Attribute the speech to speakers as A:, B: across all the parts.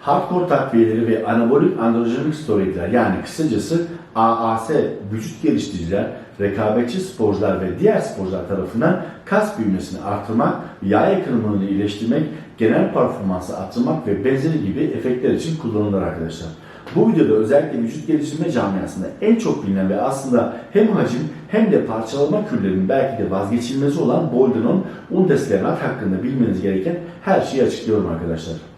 A: Hardcore takviyeleri ve anabolik androjenik steroidler yani kısacası AAS vücut geliştiriciler, rekabetçi sporcular ve diğer sporcular tarafından kas büyümesini artırmak, yağ yakınımını iyileştirmek, genel performansı artırmak ve benzeri gibi efektler için kullanılır arkadaşlar. Bu videoda özellikle vücut geliştirme camiasında en çok bilinen ve aslında hem hacim hem de parçalama kürlerinin belki de vazgeçilmezi olan Bolden'ın undeslemat hakkında bilmeniz gereken her şeyi açıklıyorum arkadaşlar.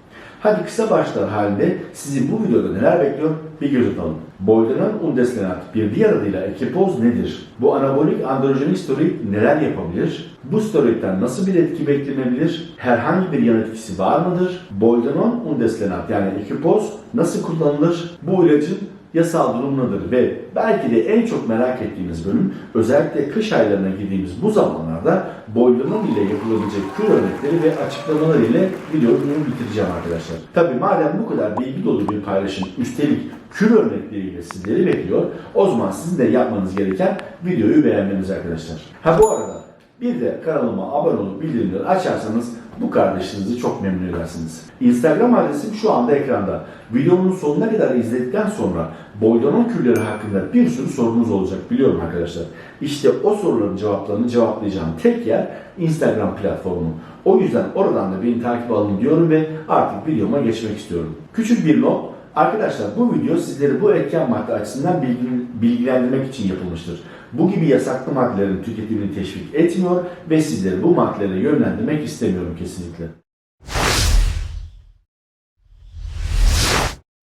A: Hadi kısa başlar halinde sizi bu videoda neler bekliyor bir göz atalım. Bolden'ın undeslenat bir diğer adıyla ekipoz nedir? Bu anabolik androjenik steroid neler yapabilir? Bu steroidden nasıl bir etki beklenebilir? Herhangi bir yan etkisi var mıdır? Bolden'ın undeslenat yani ekipoz nasıl kullanılır? Bu ilacın yasal durum nedir ve belki de en çok merak ettiğimiz bölüm özellikle kış aylarına girdiğimiz bu zamanlarda boylanan ile yapılabilecek kür örnekleri ve açıklamalar ile videoyu bitireceğim arkadaşlar. Tabi madem bu kadar bilgi dolu bir paylaşım üstelik kür örnekleriyle sizleri bekliyor o zaman sizin de yapmanız gereken videoyu beğenmeniz arkadaşlar. Ha bu arada bir de kanalıma abone olup bildirimleri açarsanız bu kardeşinizi çok memnun edersiniz. Instagram adresim şu anda ekranda. Videonun sonuna kadar izledikten sonra boylanan kürleri hakkında bir sürü sorunuz olacak biliyorum arkadaşlar. İşte o soruların cevaplarını cevaplayacağım tek yer Instagram platformu. O yüzden oradan da beni takip alın diyorum ve artık videoma geçmek istiyorum. Küçük bir not. Arkadaşlar bu video sizleri bu etken madde açısından bilgi- bilgilendirmek için yapılmıştır. Bu gibi yasaklı maddelerin tüketimini teşvik etmiyor ve sizleri bu maddelere yönlendirmek istemiyorum kesinlikle.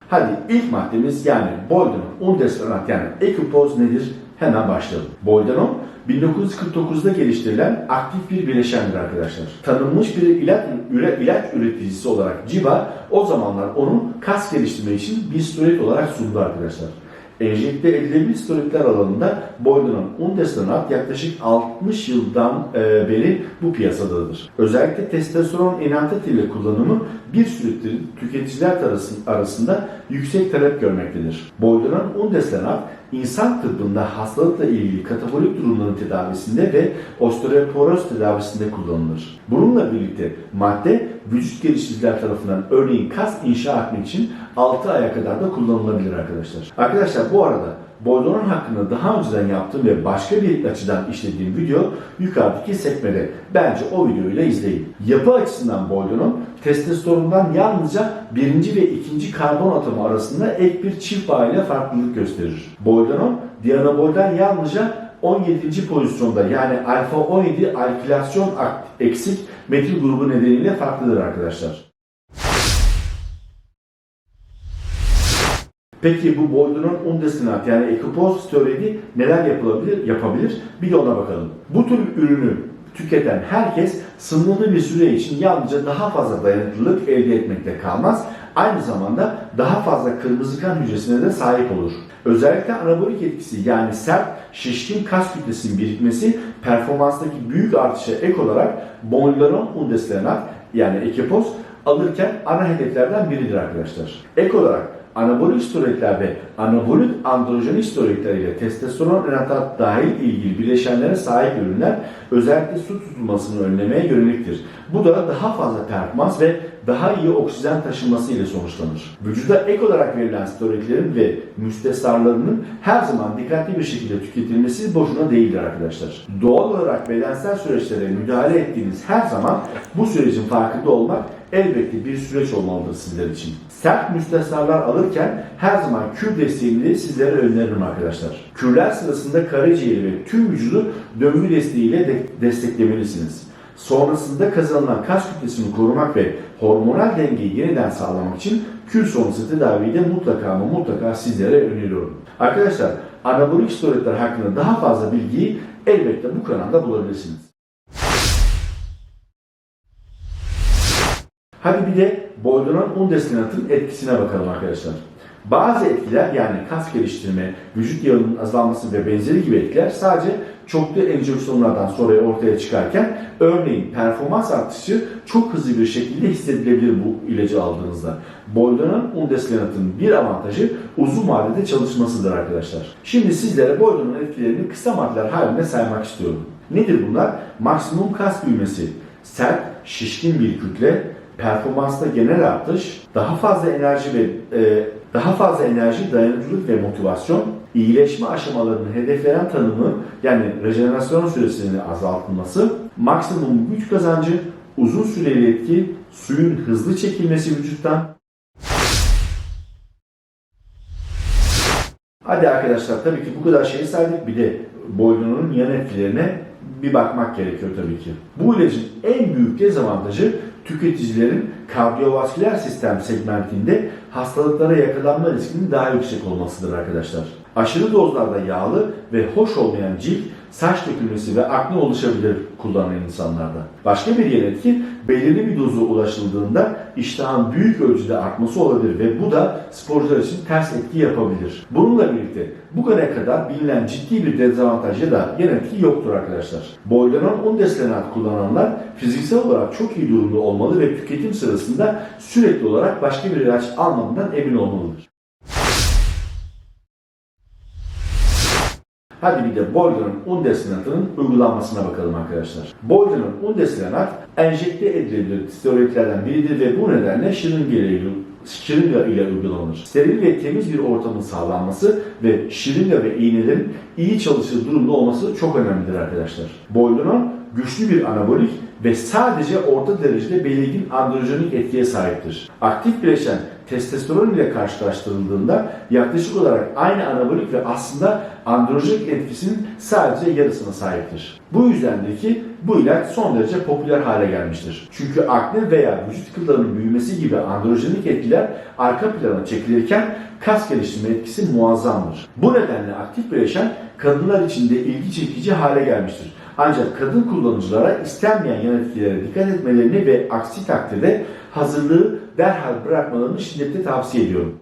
A: Hadi ilk maddemiz yani Boldenon undestonat yani ekupoz nedir? Hemen başlayalım. Boldenon 1949'da geliştirilen aktif bir bileşendir arkadaşlar. Tanınmış bir ilaç, üre, ilaç üreticisi olarak Ciba o zamanlar onu kas geliştirme için bir steroid olarak sundu arkadaşlar. Enjekte edilebilir steroidler alanında Boldenon undestonat yaklaşık 60 yıldan e, beri bu piyasadadır. Özellikle testosteron enantet ile kullanımı bir süredir tüketiciler arası- arasında yüksek talep görmektedir. Boldenon undestonat insan tıbbında hastalıkla ilgili katabolik durumların tedavisinde ve osteoporoz tedavisinde kullanılır. Bununla birlikte madde vücut geliştiriciler tarafından örneğin kas inşa etmek için 6 aya kadar da kullanılabilir arkadaşlar. Arkadaşlar bu arada Boldonon hakkında daha önceden yaptığım ve başka bir açıdan işlediğim video yukarıdaki sekmede. Bence o videoyu da izleyin. Yapı açısından Boldonon testosterondan yalnızca birinci ve ikinci karbon atomu arasında ek bir çift bağ ile farklılık gösterir. Boldonon dianabolden yalnızca 17. pozisyonda yani alfa 17 alkilasyon eksik metil grubu nedeniyle farklıdır arkadaşlar. Peki bu boyluğunun undestinat yani ekopoz steroidi neler yapılabilir, yapabilir? Bir de ona bakalım. Bu tür ürünü tüketen herkes sınırlı bir süre için yalnızca daha fazla dayanıklılık elde etmekte kalmaz. Aynı zamanda daha fazla kırmızı kan hücresine de sahip olur. Özellikle anabolik etkisi yani sert, şişkin kas kütlesinin birikmesi performanstaki büyük artışa ek olarak Bonlaron undestinat yani ekipoz alırken ana hedeflerden biridir arkadaşlar. Ek olarak anabolik steroidler ve anabolik androjenik steroidler ile testosteron enatat dahil ilgili bileşenlere sahip ürünler özellikle su tutulmasını önlemeye yöneliktir. Bu da daha fazla performans ve daha iyi oksijen taşınması ile sonuçlanır. Vücuda ek olarak verilen steroidlerin ve müstesarlarının her zaman dikkatli bir şekilde tüketilmesi boşuna değildir arkadaşlar. Doğal olarak bedensel süreçlere müdahale ettiğiniz her zaman bu sürecin farkında olmak elbette bir süreç olmalıdır sizler için. Sert müstesnarlar alırken her zaman kür desteğini sizlere öneririm arkadaşlar. Kürler sırasında karaciğeri ve tüm vücudu döngü desteğiyle de desteklemelisiniz. Sonrasında kazanılan kas kütlesini korumak ve hormonal dengeyi yeniden sağlamak için kür sonrası tedaviyi de mutlaka ama mutlaka sizlere öneriyorum. Arkadaşlar anabolik steroidler hakkında daha fazla bilgiyi elbette bu kanalda bulabilirsiniz. Hadi bir de boylanan undestinatın etkisine bakalım arkadaşlar. Bazı etkiler yani kas geliştirme, vücut yağının azalması ve benzeri gibi etkiler sadece çoklu enjeksiyonlardan sonra ortaya çıkarken örneğin performans artışı çok hızlı bir şekilde hissedilebilir bu ilacı aldığınızda. Boylanan undestinatın bir avantajı uzun vadede çalışmasıdır arkadaşlar. Şimdi sizlere boylanan etkilerini kısa maddeler halinde saymak istiyorum. Nedir bunlar? Maksimum kas büyümesi, sert, şişkin bir kütle, performansta genel artış, daha fazla enerji ve e, daha fazla enerji, dayanıklılık ve motivasyon, iyileşme aşamalarının hedeflenen tanımı yani rejenerasyon süresinin azaltılması, maksimum güç kazancı, uzun süreli etki, suyun hızlı çekilmesi vücuttan, Hadi arkadaşlar tabii ki bu kadar şey saydık bir de boynunun yan etkilerine bir bakmak gerekiyor tabii ki. Bu ilacın en büyük dezavantajı tüketicilerin kardiyovasküler sistem segmentinde hastalıklara yakalanma riskinin daha yüksek olmasıdır arkadaşlar. Aşırı dozlarda yağlı ve hoş olmayan cilt, saç dökülmesi ve akne oluşabilir kullanan insanlarda. Başka bir yan belirli bir dozu ulaşıldığında iştahın büyük ölçüde artması olabilir ve bu da sporcular için ters etki yapabilir. Bununla birlikte bugüne kadar bilinen ciddi bir dezavantaj ya da yan yoktur arkadaşlar. Boylanan undeslenat kullananlar fiziksel olarak çok iyi durumda olmalı ve tüketim sırasında sürekli olarak başka bir ilaç almadığından emin olmalıdır. Hadi bir de Boylan'ın undeslenatının uygulanmasına bakalım arkadaşlar. Boylan'ın undeslenat enjekte edilebilir steroidlerden biridir ve bu nedenle şırınga ile, şırınga ile uygulanır. Steril ve temiz bir ortamın sağlanması ve şırınga ve iğnelerin iyi çalışır durumda olması çok önemlidir arkadaşlar. Boylanon güçlü bir anabolik ve sadece orta derecede belirgin androjenik etkiye sahiptir. Aktif bileşen testosteron ile karşılaştırıldığında yaklaşık olarak aynı anabolik ve aslında androjenik etkisinin sadece yarısına sahiptir. Bu yüzdendir ki bu ilaç son derece popüler hale gelmiştir. Çünkü akne veya vücut kıllarının büyümesi gibi androjenik etkiler arka plana çekilirken kas geliştirme etkisi muazzamdır. Bu nedenle aktif bileşen kadınlar için de ilgi çekici hale gelmiştir. Ancak kadın kullanıcılara istenmeyen yan dikkat etmelerini ve aksi takdirde hazırlığı derhal bırakmalarını şiddetle tavsiye ediyorum.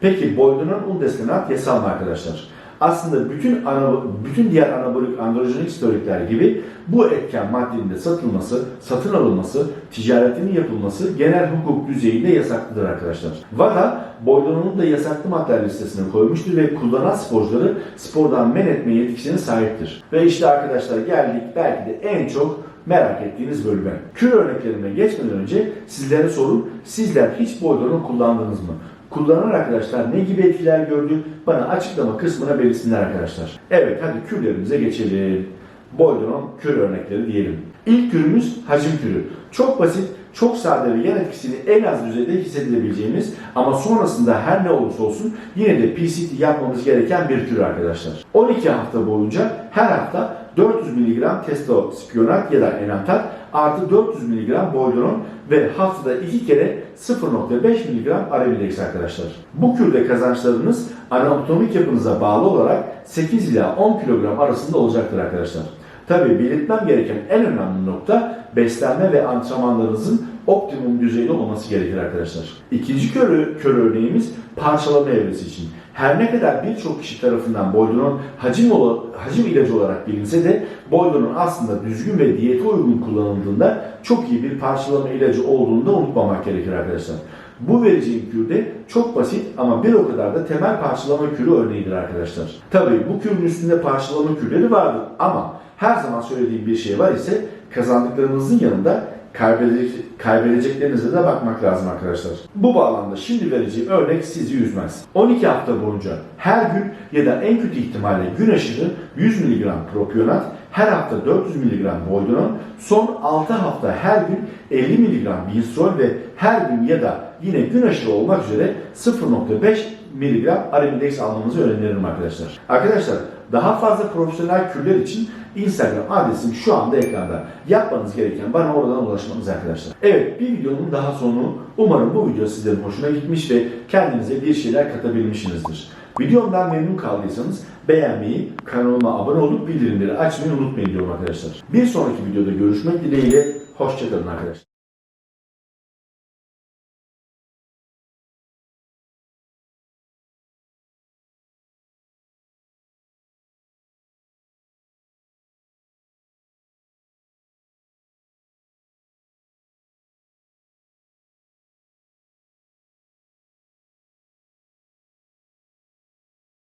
A: Peki boydunan undeslenat yasal mı arkadaşlar? Aslında bütün ana, bütün diğer anabolik androjenik steroidler gibi bu etken maddenin de satılması, satın alınması, ticaretinin yapılması genel hukuk düzeyinde yasaklıdır arkadaşlar. WADA boydonanın da yasaklı maddeler listesine koymuştur ve kullanan sporcuları spordan men etme yetkisine sahiptir. Ve işte arkadaşlar geldik belki de en çok merak ettiğiniz bölüme. Kür örneklerime geçmeden önce sizlere sorum, sizler hiç boydonun kullandınız mı? Kullanan arkadaşlar ne gibi etkiler gördü bana açıklama kısmına belirsinler arkadaşlar. Evet hadi kürlerimize geçelim. Boydonon kür örnekleri diyelim. İlk kürümüz hacim kürü. Çok basit, çok sade ve yan etkisini en az düzeyde hissedilebileceğimiz ama sonrasında her ne olursa olsun yine de PCT yapmamız gereken bir kür arkadaşlar. 12 hafta boyunca her hafta 400 mg testosteronat ya da enantat artı 400 mg boydonon ve haftada 2 kere 0.5 mg aramidex arkadaşlar. Bu kürde kazançlarınız anatomik yapınıza bağlı olarak 8 ila 10 kilogram arasında olacaktır arkadaşlar. Tabi belirtmem gereken en önemli nokta beslenme ve antrenmanlarınızın optimum düzeyde olması gerekir arkadaşlar. İkinci kör, kör örneğimiz parçalama evresi için. Her ne kadar birçok kişi tarafından boydunun hacim, ola, hacim ilacı olarak bilinse de boydunun aslında düzgün ve diyete uygun kullanıldığında çok iyi bir parçalama ilacı olduğunu da unutmamak gerekir arkadaşlar. Bu vereceğim kürde çok basit ama bir o kadar da temel parçalama kürü örneğidir arkadaşlar. Tabii bu kürün üstünde parçalama kürleri vardır ama her zaman söylediğim bir şey var ise kazandıklarınızın yanında kaybedecek, kaybedeceklerinize de bakmak lazım arkadaşlar. Bu bağlamda şimdi vereceğim örnek sizi üzmez. 12 hafta boyunca her gün ya da en kötü ihtimalle gün aşırı 100 mg propionat, her hafta 400 mg boydonon, son 6 hafta her gün 50 mg binsol ve her gün ya da yine gün aşırı olmak üzere 0.5 mg arimidex almanızı öneririm arkadaşlar. Arkadaşlar daha fazla profesyonel kürler için Instagram adresim şu anda ekranda. Yapmanız gereken bana oradan ulaşmanız arkadaşlar. Evet bir videonun daha sonu. Umarım bu video sizlerin hoşuna gitmiş ve kendinize bir şeyler katabilmişsinizdir. Videomdan memnun kaldıysanız beğenmeyi, kanalıma abone olup bildirimleri açmayı unutmayın diyorum arkadaşlar. Bir sonraki videoda görüşmek dileğiyle. Hoşçakalın arkadaşlar.